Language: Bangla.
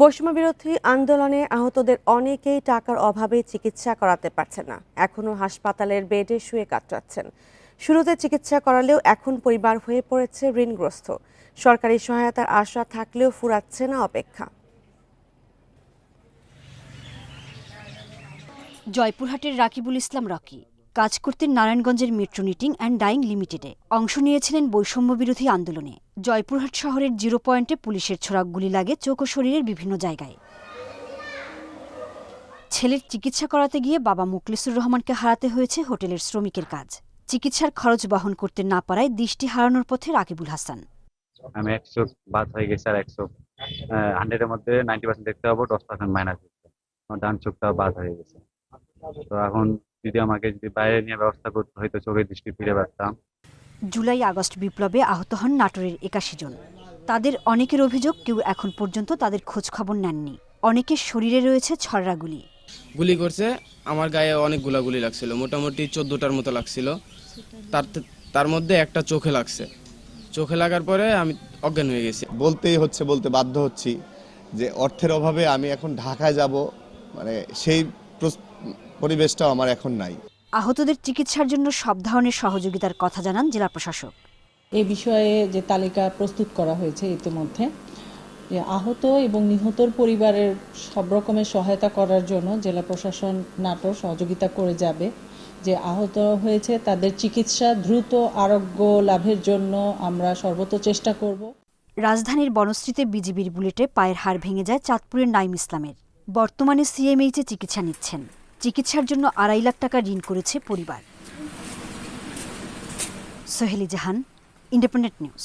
বৈষম্য বিরোধী আন্দোলনে আহতদের অনেকেই টাকার অভাবে চিকিৎসা করাতে পারছে না। এখনও হাসপাতালের বেডে শুয়ে কাটাচ্ছেন শুরুতে চিকিৎসা করালেও এখন পরিবার হয়ে পড়েছে ঋণগ্রস্ত। সরকারি সহায়তার আশা থাকলেও ফুরাচ্ছে না অপেক্ষা। জয়পুরহাটের রাকিবুল ইসলাম রকি। কাজ করতেন নারায়ণগঞ্জের মেট্রো নিটিং অ্যান্ড ডাইং লিমিটেডে অংশ নিয়েছিলেন বৈষম্য বিরোধী আন্দোলনে। জয়পুরহাট শহরের জিরো পয়েন্টে পুলিশের ছোড়া গুলি লাগে, চোখ ও শরীরের বিভিন্ন জায়গায়। ছেলের চিকিৎসা করাতে গিয়ে বাবা মুকলিসুর রহমানকে হারাতে হয়েছে হোটেলের শ্রমিকের কাজ। চিকিৎসার খরচ বহন করতে না পারায় দৃষ্টি হারানোর পথে রাকিবুল হাসান। আমি এক চোখ বাদ হয়ে গেছে আর এক চোখ হান্ড্রেডের মধ্যে নাইনটি পার্সেন্ট দেখতে পাবো, দশ পার্সেন্ট মাইনাস ডান চোখটা বাদ হয়ে গেছে। তো এখন যদি আমাকে যদি বাইরে নিয়ে ব্যবস্থা করতে হয়তো চোখের দৃষ্টি ফিরে পারতাম জুলাই আগস্ট বিপ্লবে আহত হন নাটোরের একাশি জন। তাদের অনেকের অভিযোগ কেউ এখন পর্যন্ত তাদের খোঁজ খবর নেননি। অনেকের শরীরে রয়েছে ছড়রা গুলি গুলি করছে। আমার গায়ে অনেক গুলাগুলি লাগছিল। মোটামুটি চোদ্দোটার মতো লাগছিল। তার তার মধ্যে একটা চোখে লাগছে। চোখে লাগার পরে আমি অজ্ঞান হয়ে গেছি। বলতেই হচ্ছে বলতে বাধ্য হচ্ছি যে অর্থের অভাবে আমি এখন ঢাকায় যাব। মানে সেই পরিবেশটাও আমার এখন নাই। আহতদের চিকিৎসার জন্য সব ধরনের সহযোগিতার কথা জানান জেলা প্রশাসক। এ বিষয়ে যে তালিকা প্রস্তুত করা হয়েছে ইতিমধ্যে যে আহত এবং নিহতর পরিবারের সব রকমের সহায়তা করার জন্য জেলা প্রশাসন নাটোর সহযোগিতা করে যাবে। যে আহত হয়েছে তাদের চিকিৎসা দ্রুত আরোগ্য লাভের জন্য আমরা সর্বত চেষ্টা করব। রাজধানীর বনশ্রীতে বিজিবির বুলেটে পায়ের হাড় ভেঙে যায় চাঁদপুরের নাইম ইসলামের। বর্তমানে সিএমএইচে চিকিৎসা নিচ্ছেন। চিকিৎসার জন্য আড়াই লাখ টাকা ঋণ করেছে পরিবার। সোহেলি জাহান ইন্ডিপেন্ডেন্ট নিউজ